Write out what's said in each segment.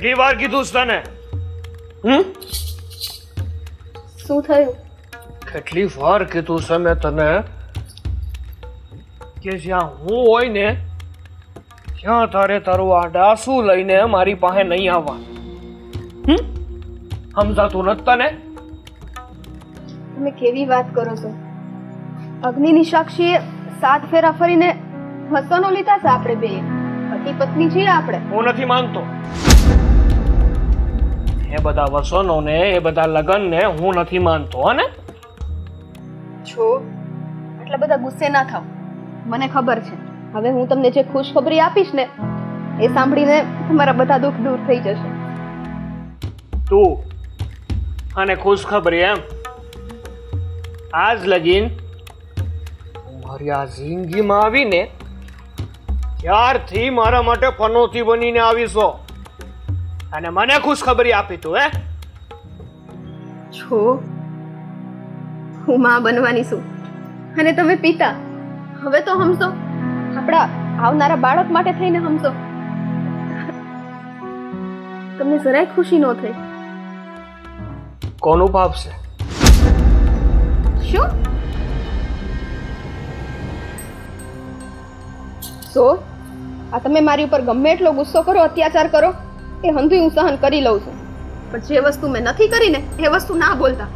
કેટલી વાર કીધું છે તને? હમ? શું થયું? કેટલી વાર કીધું છે મેં તને કે જ્યાં હું હોય ને ત્યાં તારે તારું આ ડાસુ લઈને મારી પાસે નહીં આવવા. હમ? સમજાતું નથી તને? તમે કેવી વાત કરો છો? અગ્નિની સાક્ષીએ સાત ફેરા ફરીને વસનો લીધા છે આપણે બે. પતિ પત્ની છીએ આપણે. હું નથી માનતો. એ બધા વસનો ને એ બધા લગન ને હું નથી માનતો હને? છો આટલા બધા ગુસ્સે ના થાવ. મને ખબર છે. હવે હું તમને જે ખુશખબરી આપીશ ને એ સાંભળીને તમારા બધા દુઃખ દૂર થઈ જશે. તું અને ખુશખબરી એમ. આજ લગીન મારી આ જિંદગીમાં આવીને ત્યારથી મારા માટે પનોતી બનીને આવીશો? અને મને ખુશખબરી આપી તું હે? છો? હું માં બનવાની છું. અને તમે પિતા. હવે તો હમશો. આપણા આવનારા બાળક માટે થઈને હમશો. તમને જરાય ખુશી ન થઈ. કોનું પાપ છે? શું? સો આ તમે મારી ઉપર ગમે એટલો ગુસ્સો કરો અત્યાચાર કરો. એ હંધુય હું સહન કરી લઉં છું. પણ જે વસ્તુ મેં નથી કરી ને એ વસ્તુ ના બોલતા.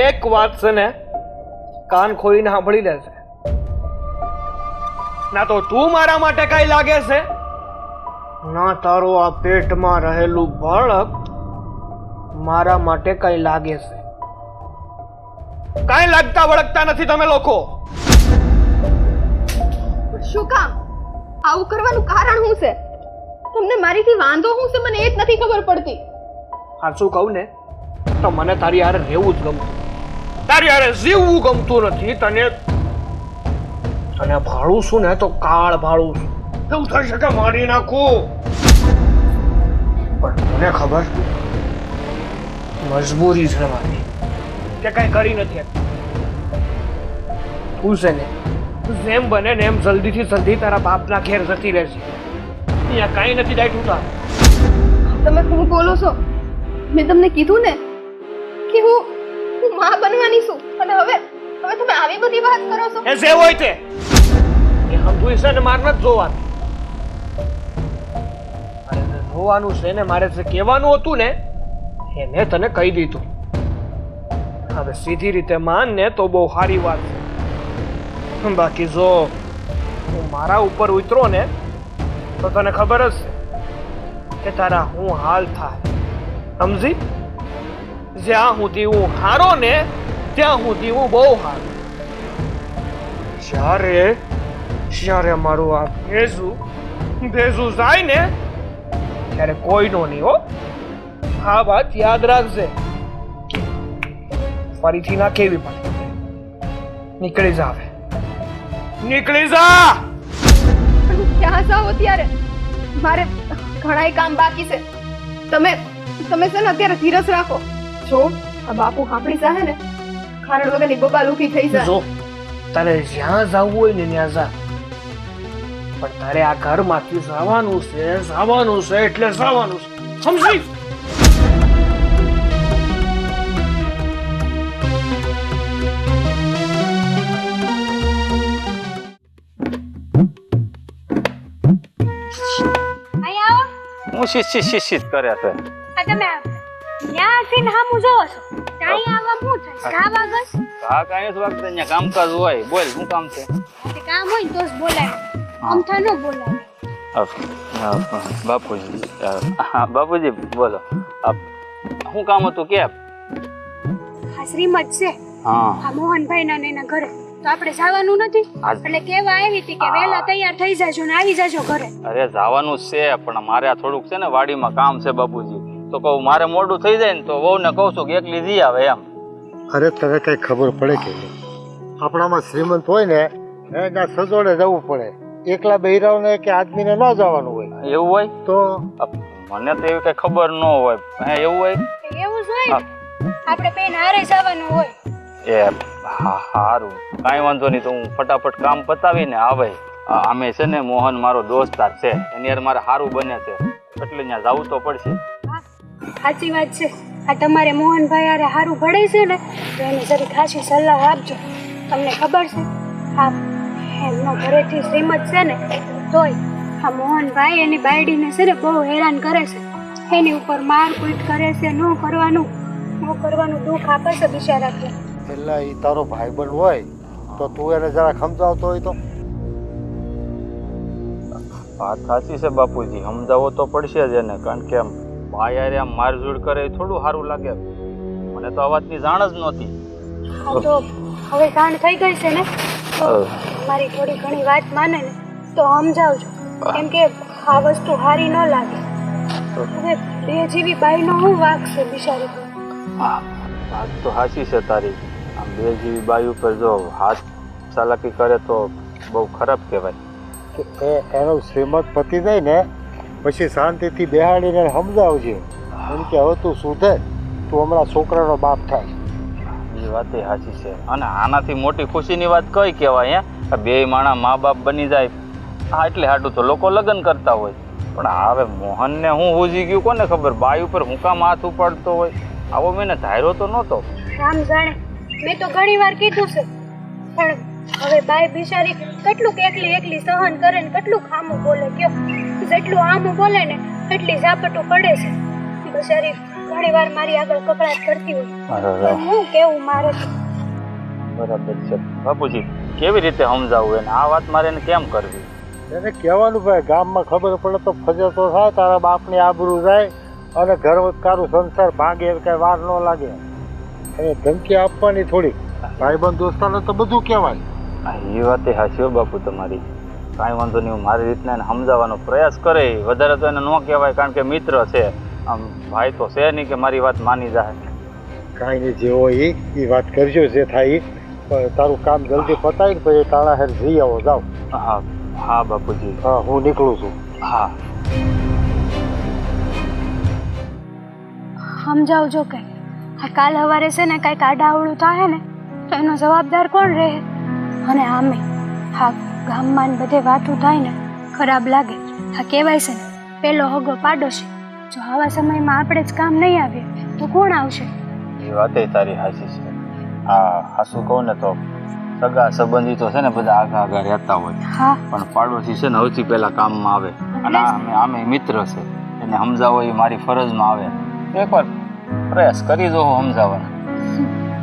એક વાત છે ને કાન ખોલીને સાંભળી લેશે ના તો તું મારા માટે કઈ લાગે છે? ના તારો આ પેટમાં રહેલું બાળક મારા માટે કઈ લાગે છે. કાંઈ લાગતા વળગતા નથી તમે લોકો. શું કામ? આવું કરવાનું કારણ શું છે? તમને મારીથી વાંધો શું છે? મને એ જ નથી ખબર પડતી. સાચું કહું ને? તો મને તારી હારે રહેવું જ ગમતું. તારી હારે જીવવું ગમતું નથી. તને તને ભાળું છું ને તો કાળ ભાળું છું. એવું થઈ શકે મારી નાખું? પણ મને ખબર મજબૂરી છે મારી. કે કઈ કરી નથી. તું છે ને? જેમ બને ને એમ જલ્દીથી જલ્દી તારા બાપના ઘેર જતી રહેશે અહીંયા કાંઈ નથી દાયટું તાર તમે શું બોલો છો. મેં તમને કીધું ને કે હું હું માં બનવાની છું. અને હવે હવે તમે આવી બધી વાત કરો છો. એ જે હોય તે. એ હંધુય છે ને મારે નથી જોવાનું. મારે જે જોવાનું છે ને મારે જે કહેવાનું હતું ને એ મેં તને કહી દીધું. હવે સીધી રીતે માન ને તો બહુ સારી વાત છે. બાકી જો હું મારા ઉપર ઉતરો ને, તો તને ખબર જ છે કે તારા હું હાલ થાય. સમજી? જ્યાં સુધી હું હારો ને, ત્યાં સુધી હું બહુ હારો. જ્યારે જ્યારે મારું આ ભેજું ભેજું જાય ને, ત્યારે કોઈનો નહીં હો. આ વાત યાદ રાખજે. ફરીથી ના કેવી પડે. નીકળી જા હવે નીકળી જા! ક્યાં જાઓ અત્યારે? મારે ઘણાય કામ બાકી છે. તમે તમે છે ને અત્યારે ધીરજ રાખો. જો આ બાપુ હાંભળી જાહે ને ખારડ વગરની બબા લુકી થઈ જાય. જો તારે જ્યાં જવું હોય ને ત્યાં જા. પણ તારે આ ઘરમાંથી જવાનું છે જવાનું છે એટલે જવાનું છે. સમજી? હું શીશ શીશ શીશ શીશ કરે છે આ તમે ત્યાંથી હામું જોવો છો ત્યાં આવવા શું થાય કામ આગળ હા કાંઈ નથી વાગતું અહીંયા કામકાજ હોય બોલ શું કામ છે તે કામ હોય ને તો જ બોલાય અમથા ન બોલાય અ, અ, બાપુજી અ, હા બાપુજી બોલો અ, શું કામ હતું કે આ શ્રીમત છે હા આ મોહનભાઈ ના ને એના ઘરે તો આપણે જવાનું નથી. આજ- એટલે કેવા આવી હતી કે વેલા તૈયાર થઈ જાજો ને આવી જાજો ઘરે. અરે જવાનું જ છે પણ મારે આ થોડુંક છે ને વાડીમાં કામ છે બાપુજી. તો કહું મારે મોડું થઈ જાય ને તો વહુને કહું છું કે એકલી જઈ આવે એમ. અરે તને કઈ ખબર પડે કે આપણામાં શ્રીમંત હોય ને એના સજોડે જવું પડે. એકલા બહેરાવને કે આદમીને ન જવાનું હોય. એવું હોય? તો? મને તો એવી કઈ ખબર ન હોય. હે એવું હોય? એવું જ હોય આપણે બેન હારે જવાનું હોય. એ હા સારું કાંઈ વાંધો નહીં, તો હું ફટાફટ કામ પતાવીને આવે. અમે છે ને, મોહન મારો દોસ્તાર છે. એની યાર મારે સારું બને છે. એટલે ત્યાં જવું તો પડશે. સાચી વાત છે. આ તમારે મોહનભાઈ અરે સારું ભળે છે ને, તો એને જરી ખાસી સલાહ આપજો. તમને ખબર છે? આ એમનો ઘરેથી શ્રીમત છે ને, તોય આ મોહનભાઈ એની બાયડીને છે ને, બહુ હેરાન કરે છે. એની ઉપર માર કૂટ કરે છે, ન કરવાનું ન કરવાનું દુઃખ આપે છે બિચારાને. એટલે એ તારો ભાઈબંધ હોય તો તું એને જરા સમજાવતો હોય તો. વાત સાચી છે બાપુજી સમજાવવો તો પડશે જ એને કારણ કે આમ ભાઈ યારે આમ મારઝૂડ કરે એ થોડું સારું લાગે. મને તો આ વાતની જાણ જ નહોતી. તો હવે જાણ થઈ ગઈ છે ને? મારી થોડી ઘણી વાત માને ને તો સમજાવજો. કેમ કે આ વસ્તુ હારી ન લાગે. હવે બે જેવી બાઈનો શું વાક છે બિચારી. હા વાત તો સાચી છે તારી. બે જેવી બાઈ ઉપર જો હાથ ચાલાકી કરે તો બહુ ખરાબ કહેવાય. કે એ એનો શ્રીમત પતી જાય ને પછી શાંતિથી બેહાડીને સમજાવજે. એમ કે હવે તું સુધે તું હમણાં છોકરાનો બાપ થાય. એ વાત એ સાચી છે. અને આનાથી મોટી ખુશીની વાત કઈ કહેવાય હે? બે માણા મા બાપ બની જાય. હા એટલે હાટું તો લોકો લગ્ન કરતા હોય. પણ હવે મોહનને હું હુજી ગયું કોને ખબર? બાઈ ઉપર હું કામ હાથ ઉપાડતો હોય. આવો મેં ધાર્યો તો નહોતો. રામ જાણે. મેં તો ઘણી વાર કીધું છે. પણ હવે બાઈ બિચારી કેટલું એકલી એકલી સહન કરે ને કેટલું આમું બોલે કયો. જેટલું આમું બોલે ને એટલી ઝાપટું પડે છે. બિચારી ઘણી વાર મારી આગળ કપડા કરતી હોય. હું કેવું મારે? બરાબર છે. બાપુજી કેવી રીતે સમજાવવું એને? આ વાત મારે એને કેમ કરવી? એને કહેવાનું ભાઈ ગામમાં ખબર પડે તો ફજર તો થાય તારા બાપની આબરૂ જાય અને ઘર કારું સંસાર ભાગે એ કઈ વાર ન લાગે. એને ધમકી આપવાની થોડી ભાઈબંધ દોસ્તાને તો બધું કહેવાય. એ વાત એ હાચી હો બાપુ તમારી. કાંઈ વાંધો નહીં હું મારી રીતના એને સમજાવવાનો પ્રયાસ કરે. વધારે તો એને ન કહેવાય કારણ કે મિત્ર છે. આમ ભાઈ તો છે નહીં કે મારી વાત માની જાય. કાંઈ નહીં જે હોય એ એ વાત કરજો જે થાય. પણ તારું કામ જલ્દી પતાવી ને પછી તાળા હેર જઈ આવો જાઓ. હા હા બાપુજી. હા હું નીકળું છું. હા. સમજાવજો કે આ કાલ સવારે છે ને કાંઈક આડાવડું થાય ને તો એનો જવાબદાર કોણ રહે? અને આમે હા ગામમાં ને બધે વાતું થાય ને ખરાબ લાગે. હા કહેવાય છે ને પેલો હગો પાડોશી જો આવા સમયમાં આપણે જ કામ નહીં આવીએ તો કોણ આવશે? એ વાતે તારી હાસી છે. હા હાસું કહું ને તો સગા સંબંધિતો છે ને બધા આગા આગા રહેતા હોય. હા. પણ પાડોશી છે ને સૌથી પહેલા કામમાં આવે. અને આમે આમે મિત્ર છે. એને સમજાવો એ મારી ફરજમાં આવે. એકવાર પ્રયાસ કરી દો સમજાવવાનો.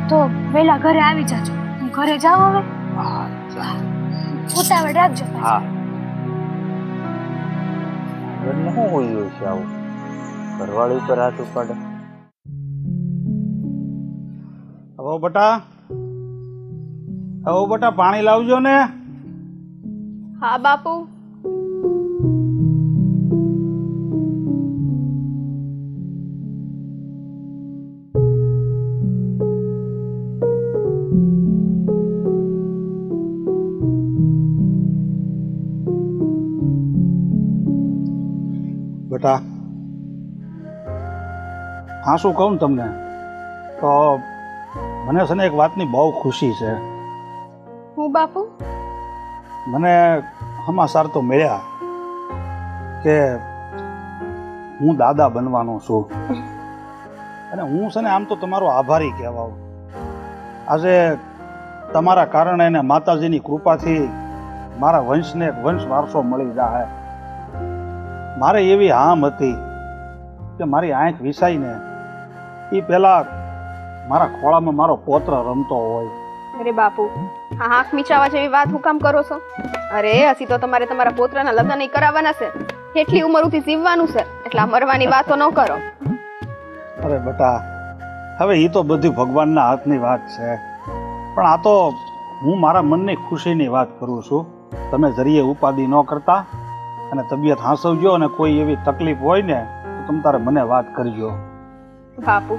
તો વહેલા ઘરે આવી જાજો. હું ઘરે જાઉં હવે? ઉતાવળ રાખજો હા. ઘરને શું હોઈ ગયું છે આવું? ઘરવાળી ઉપર હાથ ઉપાડે. હવે બટા. હવે બટા પાણી લાવજો ને. હા બાપુ. હા શું કહું તમને? તો મને છે ને એક વાતની બહુ ખુશી છે. હું બાપુ? મને સમાચાર તો મળ્યા કે હું દાદા બનવાનો છું. અને હું છે ને આમ તો તમારો આભારી કહેવાઉં. આજે તમારા કારણે અને માતાજીની કૃપાથી મારા વંશને એક વંશ વારસો મળી જાય મારે એવી હામ હતી કે મારી આંખ વિસાઈને એ પહેલાં મારા ખોળામાં મારો પોત્ર રમતો હોય. અરે બાપુ આ આંખ મીચાવા જેવી વાત હું કામ કરો છો? અરે હસી તો તમારે તમારા પોત્રના લગ્ન નહીં કરાવવાના છે. એટલી ઉંમર ઉથી જીવવાનું છે? એટલા મરવાની વાતો ન કરો. અરે બટા હવે એ તો બધી ભગવાનના હાથની વાત છે. પણ આ તો હું મારા મનની ખુશીની વાત કરું છું. તમે જરીએ ઉપાધિ ન કરતા અને તબિયત હાંસવજો અને કોઈ એવી તકલીફ હોય ને તો તમે તારે મને વાત કરજો. બાપુ,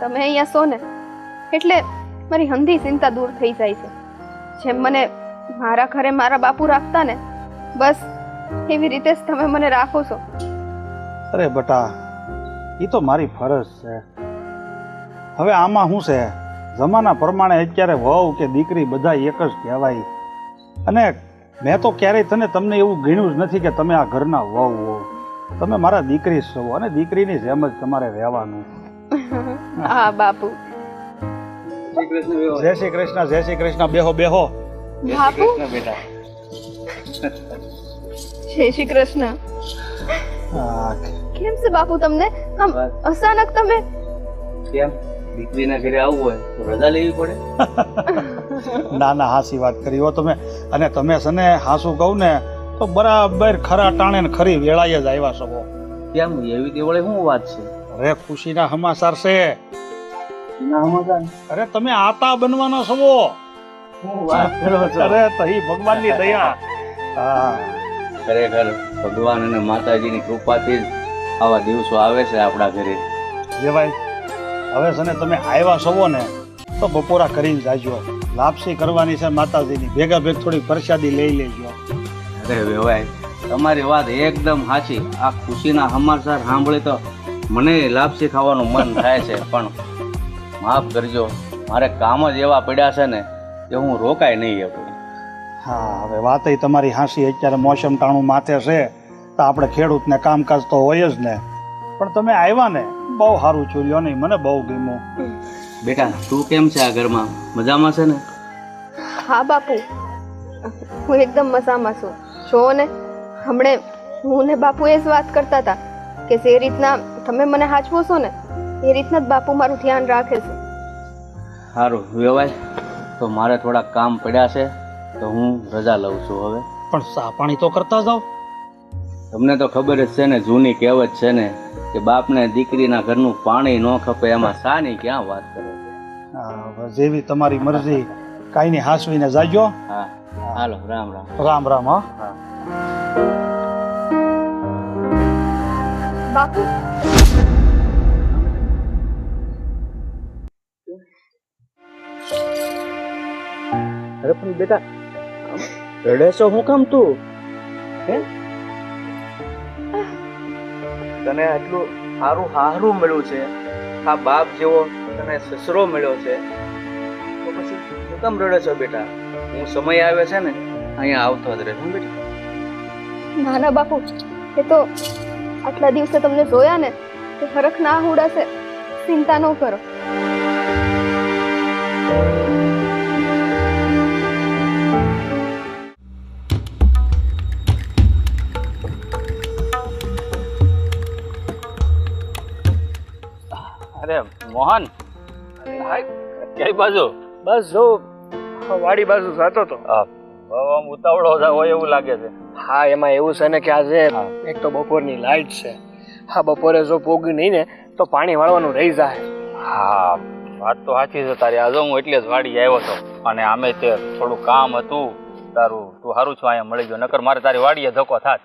તમે અહીંયા છો ને? એટલે મારી હંધી ચિંતા દૂર થઈ જાય છે. જેમ મને મારા ઘરે મારા બાપુ રાખતા ને, બસ એવી રીતે જ તમે મને રાખો છો. અરે બટા એ તો મારી ફરજ છે. હવે આમાં શું છે? જમાના પ્રમાણે અત્યારે વહુ કે દીકરી બધા એક જ કહેવાય. અને મેં તો ક્યારેય તને તમને એવું ગણ્યું જ નથી કે તમે આ ઘરના વહુ હો. તમે મારા દીકરી છો અને દીકરીની જેમ જ તમારે રહેવાનું. હા બાપુ. જય શ્રી કૃષ્ણ જય શ્રી કૃષ્ણ બેહો બેહો. બાપુ. જય શ્રી કૃષ્ણ. કેમ છે બાપુ તમને? આમ અચાનક તમે કેમ? દીકરીના ઘરે આવવું હોય તો રજા લેવી પડે. ના ના હાસી વાત કરી હો તમે. અને તમે છે ને હાસું કહું ને તો બરાબર ખરા ટાણે ને ખરી વેળાએ જ આવ્યા છો કેમ? એવી દેવળે શું વાત છે? અરે ખુશીના સમાચાર છે. ના સમાચાર? અરે તમે આતા બનવાના છો વાત કરો છો? અરે તહી ભગવાનની દયા. હા. ખરેખર ભગવાન અને માતાજીની કૃપાથી જ આવા દિવસો આવે છે આપણા ઘરે. જે ભાઈ હવે છે ને તમે આવ્યા છો ને તો બપોરા કરીને જાજો. લાપસી કરવાની છે માતાજીની. ભેગા ભેગ થોડી પ્રસાદી લઈ લેજો. અરે વેવાય તમારી વાત એકદમ સાચી. આ ખુશીના સમાચાર સાંભળી તો મને લાપસી ખાવાનું મન થાય છે પણ માફ કરજો મારે કામ જ એવા પડ્યા છે ને કે હું રોકાય નહીં એવું. હા હવે વાત તમારી હાંસી અત્યારે મોસમ ટાણું માથે છે તો આપણે ખેડૂતને કામકાજ તો હોય જ ને. પણ તમે આવ્યા ને બહુ સારું છુર્યો નહીં મને બહુ ગમ્યું. બેટા તું કેમ છે આ ઘરમાં? મજામાં છે ને? હા બાપુ. હું એકદમ મજામાં છું. જો ને? હમણે હું ને બાપુ એ જ વાત કરતા હતા કે જે રીતના તમે મને હાચવો છો ને એ રીતના જ બાપુ મારું ધ્યાન રાખે છે. સારું વેવાય. તો મારે થોડા કામ પડ્યા છે તો હું રજા લઉં છું હવે. પણ સા પાણી તો કરતા જાઓ. તમને તો ખબર જ છે ને જૂની કહેવત છે ને કે બાપને દીકરીના ઘરનું પાણી ન ખપે એમાં સાની ક્યાં વાત કરે છે? હા, જેવી તમારી મરજી. કાંઈ નહીં હાસવીને જાજો હા. હાલો રામ રામ. રામ રામ હા. બાપુ. અરે પણ બેટા રડે છો હું કામ તું? હે? તને આટલું સારું હારું મળ્યું છે આ બાપ જેવો તને સસરો મળ્યો છે તો પછી કામ રડે છો બેટા? હું સમય આવે છે ને અહીંયા આવતો જ રહે. બેટી? નાના ના ના બાપુ એ તો આટલા દિવસે તમને જોયા ને તે ફરક ના ઉડાશે ચિંતા ન કરો. અરે મોહન કઈ બાજુ? બસ જો વાડી બાજુ જતો તો. આ, બહુ આમ ઉતાવળો હોય એવું લાગે છે. હા એમાં એવું છે ને કે આજે એક તો બપોરની લાઈટ છે. હા બપોરે જો પોગી નહીં ને તો પાણી વાળવાનું રહી જાય. હા વાત તો સાચી છે તારી. આજે હું એટલે જ વાડી આવ્યો હતો અને આમે તે થોડું કામ હતું. તારું તું સારું છું અહીંયા મળી ગયો. નકર મારે તારી વાડીએ ધક્કો થાત.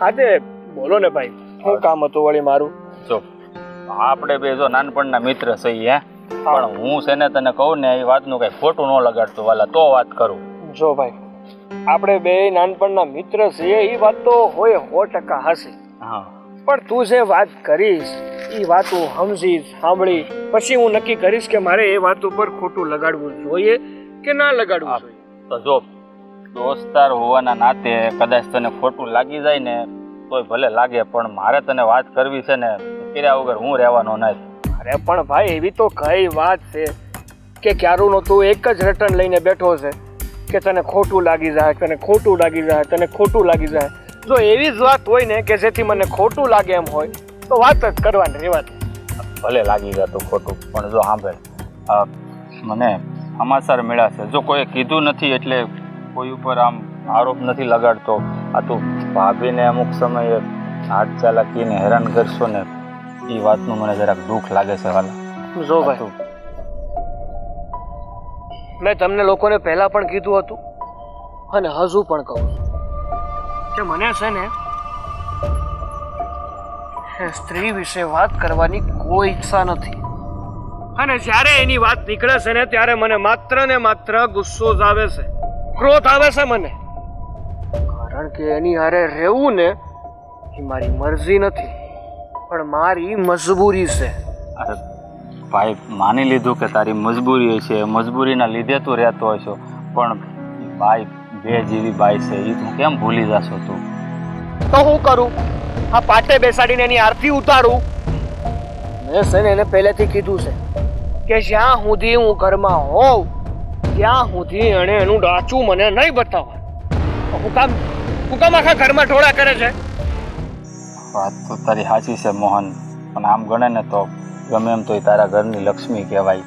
આજે બોલો ને ભાઈ શું કામ હતું વળી મારું? જો આપણે બે જો નાનપણના મિત્ર છીએ હે. પણ હું છે ને તને કહું ને એ વાતનું કઈ ખોટું ન લગાડતું વાલા તો વાત કરું. જો ભાઈ આપણે બે નાનપણના મિત્ર છીએ એ વાત તો હોય સો ટકા હશે. હા. પણ તું જે વાત કરીશ એ વાત હું સમજી સાંભળી પછી હું નક્કી કરીશ કે મારે એ વાત ઉપર ખોટું લગાડવું જોઈએ કે ના લગાડવું જોઈએ. તો જો દોસ્તાર હોવાના નાતે કદાચ તને ખોટું લાગી જાય ને તોય ભલે લાગે પણ મારે તને વાત કરવી છે ને કર્યા વગર હું રહેવાનો નથી. અરે પણ ભાઈ, એવી તો કઈ વાત છે કે ક્યારુંનો તું એક જ રિટર્ન લઈને બેઠો છે કે તને ખોટું લાગી જાય, તને ખોટું લાગી જાય, તને ખોટું લાગી જાય. જો એવી જ વાત હોય ને કે જેથી મને ખોટું લાગે એમ હોય, તો વાત જ કરવાની રહેવા ભલે લાગી જતું ખોટું, પણ જો સાંભળ મને સમાચાર મળ્યા જો કોઈ કીધું નથી એટલે કોઈ ઉપર આમ આરોપ નથી લગાડતો. આ તું ભાભીને અમુક સમયે હાથ ચાલાકીને હેરાન કરશો ને એ વાતનું મને જરાક દુઃખ લાગે છે વાલા જો ભાઈ. મેં તમને લોકોને પહેલા પણ કીધું હતું અને હજુ પણ કહું છું કે મને છે ને સ્ત્રી વિશે વાત કરવાની કોઈ ઈચ્છા નથી. અને જ્યારે એની વાત નીકળે છે ને ત્યારે મને માત્ર ને માત્ર ગુસ્સો જ આવે છે. ક્રોધ આવે છે મને. કારણ કે એની હારે રહેવું ને એ મારી મરજી નથી. પણ મારી મજબૂરી છે. અરે ભાઈ માની લીધું કે તારી મજબૂરી છે. મજબૂરીના લીધે તું રહેતો હશો. પણ ભાઈ બે જીવી ભાઈ છે. એ તું કેમ ભૂલી જશો તું? તો હું કરું? આ પાટે બેસાડીને એની આરતી ઉતારું? મેં છે ને એને પહેલેથી કીધું છે. કે જ્યાં સુધી હું ઘરમાં હોઉં ત્યાં સુધી એણે એનું ડાચું મને નહીં બતાવવા હું કામ હું કામ આખા ઘરમાં ઢોળા કરે છે? વાત તો તારી સાચી છે મોહન, પણ આમ ગણે ને તો ગમે એમ તોય તારા ઘરની લક્ષ્મી કહેવાય.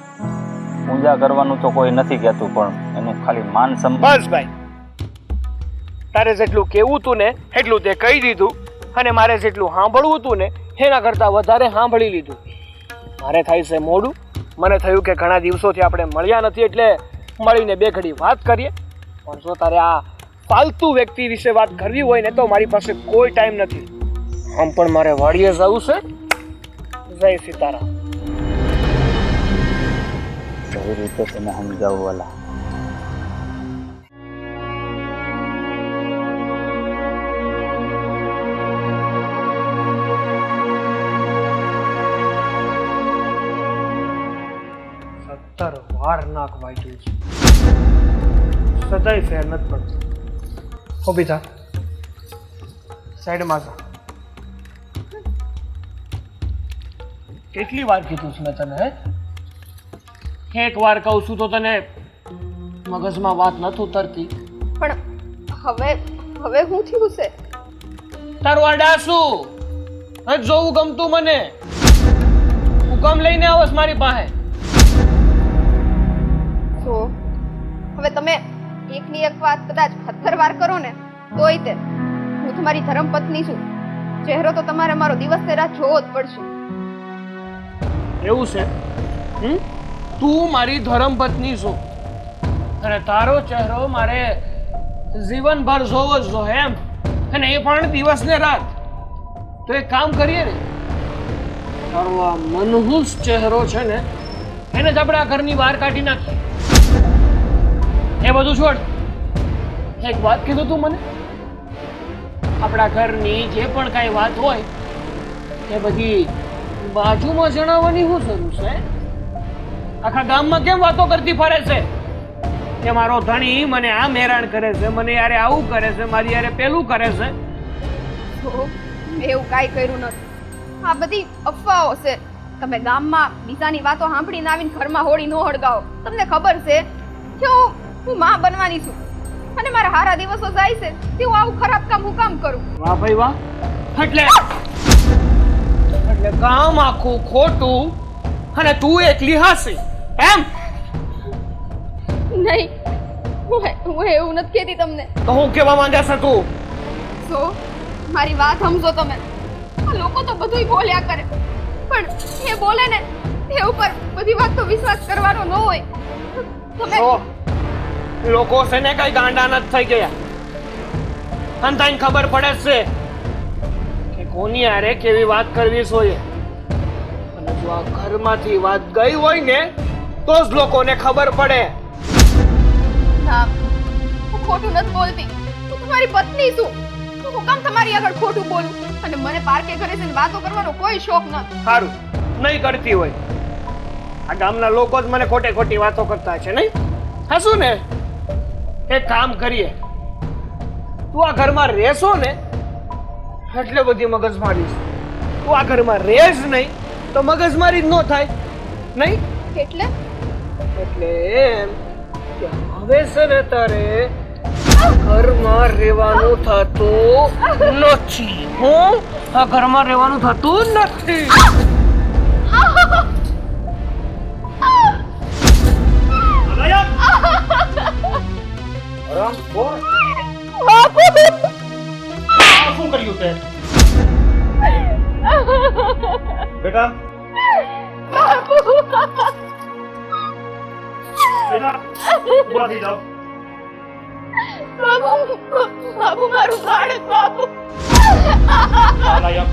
પૂજા કરવાનું તો કોઈ નથી કહેતું, પણ એનું ખાલી માન સન્માન બસ ભાઈ. તારે જેટલું કેવું તું ને, એટલું તે કહી દીધું. અને મારે જેટલું સાંભળવું તું ને, એના કરતાં વધારે સાંભળી લીધું. મારે થાય છે મોડું. મને થયું કે ઘણા દિવસોથી આપણે મળ્યા નથી એટલે મળીને બે ઘડી વાત કરીએ. પણ જો તારે આ ફાલતુ વ્યક્તિ વિશે વાત કરવી હોય ને, તો મારી પાસે કોઈ ટાઈમ નથી. આમ પણ મારે વાડીએ જવું છે? જય સીતારામ. કઈ રીતે તને સમજાવું વાલા? સત્તર વાર નાક વાગ્યું છે. સદાય ફેર નથી પડતો ઊભી થા. સાઈડમાં થા કેટલી વાર કીધું છે મેં તને હે? એક વાર કહું છું તો તને મગજમાં વાત નથી ઉતરતી. પણ હવે હવે હું થયું છે? તારું અડાસું જોવું ગમતું મને. હુકમ લઈને આવસ મારી પાસે. જો હવે તમે એકની એક વાત કદાચ સત્તર વાર કરો ને તોય તે. હું તમારી ધર્મપત્ની છું. ચહેરો તો તમારે મારો દિવસ ને રાત જોવો જ પડશે. એવું છે? હમ? તું મારી ધર્મપત્ની છો. અને તારો ચહેરો મારે જીવનભર જોવો જ જો, એમ? અને એ પણ દિવસ ને રાત. તો એક કામ કરીએ ને. તારો આ મનહૂસ ચહેરો છે ને, એને જ આપણે આ ઘરની બહાર કાઢી નાખીએ. એ બધું છોડ. એક વાત કીધું તું મને? આપણા ઘરની જે પણ કાંઈ વાત હોય, એ બધી બાજુમાં જણાવવાની શું જરૂર છે? આખા ગામમાં કેમ વાતો કરતી ફરે છે? કે મારો ધણી મને આ હેરાન કરે છે મને યારે આવું કરે છે મારી યારે પેલું કરે છે. મેં એવું કાંઈ કર્યું નથી. આ બધી અફવાઓ છે. તમે ગામમાં બીજાની વાતો સાંભળીને આવીને ઘરમાં હોળી ન હળગાવો. તમને ખબર છે? કે હું હું માં બનવાની છું. અને મારા હારા દિવસો જાય છે. તે હું આવું ખરાબ કામ હું કામ કરું? વાહ ભાઈ વાહ. એટલે એટલે ગામ આખું ખોટું અને તું એકલી હાસી એમ? નહીં હું હું એવું નથી કહેતી તમને. તો હું કેવા માંગે છે તું? જો મારી વાત સમજો તમે. આ લોકો તો બધુંય બોલ્યા કરે. પણ એ બોલે ને એ ઉપર બધી વાત તો વિશ્વાસ કરવાનો ન હોય. તમે જો લોકો છે ને કઈ ગાંડા નથી થઈ ગયા. અને તને ખબર પડે જ છે. કે કોની આરે કેવી વાત કરવી જોઈએ અને જો આ ઘરમાંથી વાત ગઈ હોય ને તો જ લોકોને ખબર પડે. ના હું ખોટું નથી બોલતી. હું તમારી પત્ની છું. તો હું કામ તમારી આગળ ખોટું બોલું. અને મને પાર્કે ઘરે જઈને વાતો કરવાનો કોઈ શોખ નથી. સારું નહીં કરતી હોય. આ ગામના લોકો જ મને ખોટે ખોટી વાતો કરતા છે નહીં? હસું ને? એક કામ કરીએ. તું આ ઘરમાં રહેશો ને એટલે બધી મગજ મારી તું આ ઘરમાં રહેશ નહીં તો મગજમારી જ ન થાય. નહીં? એટલે? એટલે એમ કે હવે છે ને તારે આ ઘરમાં રહેવાનું થતું નથી. હું? આ ઘરમાં રહેવાનું થતું નથી. રામ બોલ કર્યું તે બેટા બેટા ઊભા થઈ જાઓ બાબુ બાબુ મારું બાળક બાબુ નાલાયક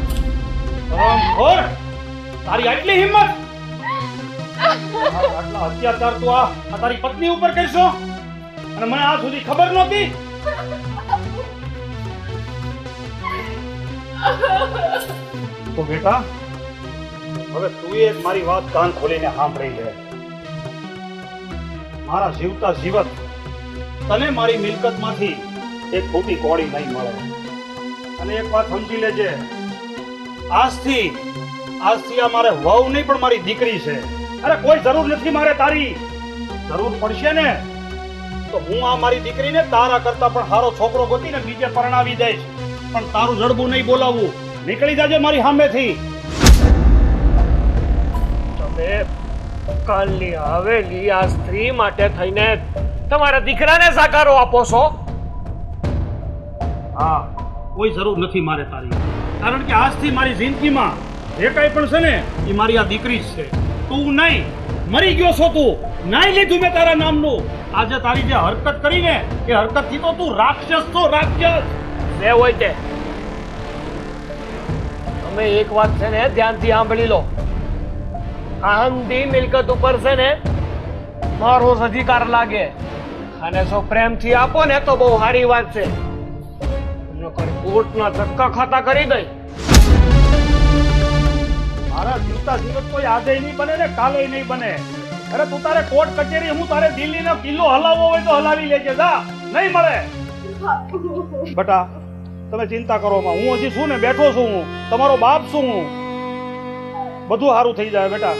રામ બોલ તારી આટલી હિંમત આટલા અત્યાચાર તું આ આ તારી પત્ની ઉપર કરશો અને મને આ સુધી ખબર નહોતી તો બેટા, હવે તું એ મારી વાત કાન ખોલીને સાંભળી લે. મારા જીવતા જીવત તને મારી મિલકતમાંથી એક ખોટી કોડી નહીં મળે. અને એક વાત સમજી લેજે, આજથી આજથી આ મારે વહુ નહીં, પણ મારી દીકરી છે. અરે, કોઈ જરૂર નથી મારે તારી. જરૂર પડશે ને, તો હું આ મારી દીકરીને તારા કરતા પણ સારો છોકરો ગોતીને બીજે પરણાવી દઈશ. પણ તારું જડબું નહીં બોલાવવું. નીકળી જાજે મારી સામેથી. તમે કાલની હવેલી આ સ્ત્રી માટે થઈને તમારા દીકરાને સાકારો આપો છો? હા કોઈ જરૂર નથી મારે તારી. કારણ કે આજથી મારી જિંદગીમાં જે કાંઈ પણ છે ને એ મારી આ દીકરી જ છે. તું નહીં મરી ગયો છો તું. નાઈ લીધું મેં તારા નામનું. આજે તારી જે હરકત કરી ને એ હરકતથી તો તું રાક્ષસ છો રાક્ષસ. જે હોય તે તમે એક વાત છે ને ધ્યાનથી સાંભળી લો. આહંદી મિલકત ઉપર છે ને મારો અધિકાર લાગે. અને જો પ્રેમથી આપો ને તો બહુ સારી વાત છે. નકર કોર્ટના ધક્કા ખાતા કરી દઈ. મારા જીવતા જીવત કોઈ આજે નહીં બને ને કાલે નહીં બને. અરે તું તારે કોર્ટ કચેરી હું તારે દિલ્હીનો કિલ્લો હલાવવો હોય તો હલાવી લેજે જા. નહીં મળે. બટા તમે ચિંતા કરો માં હું હજી છું ને બેઠો છું હું. તમારો બાપ છું હું? બધું સારું થઈ જાય બેટા.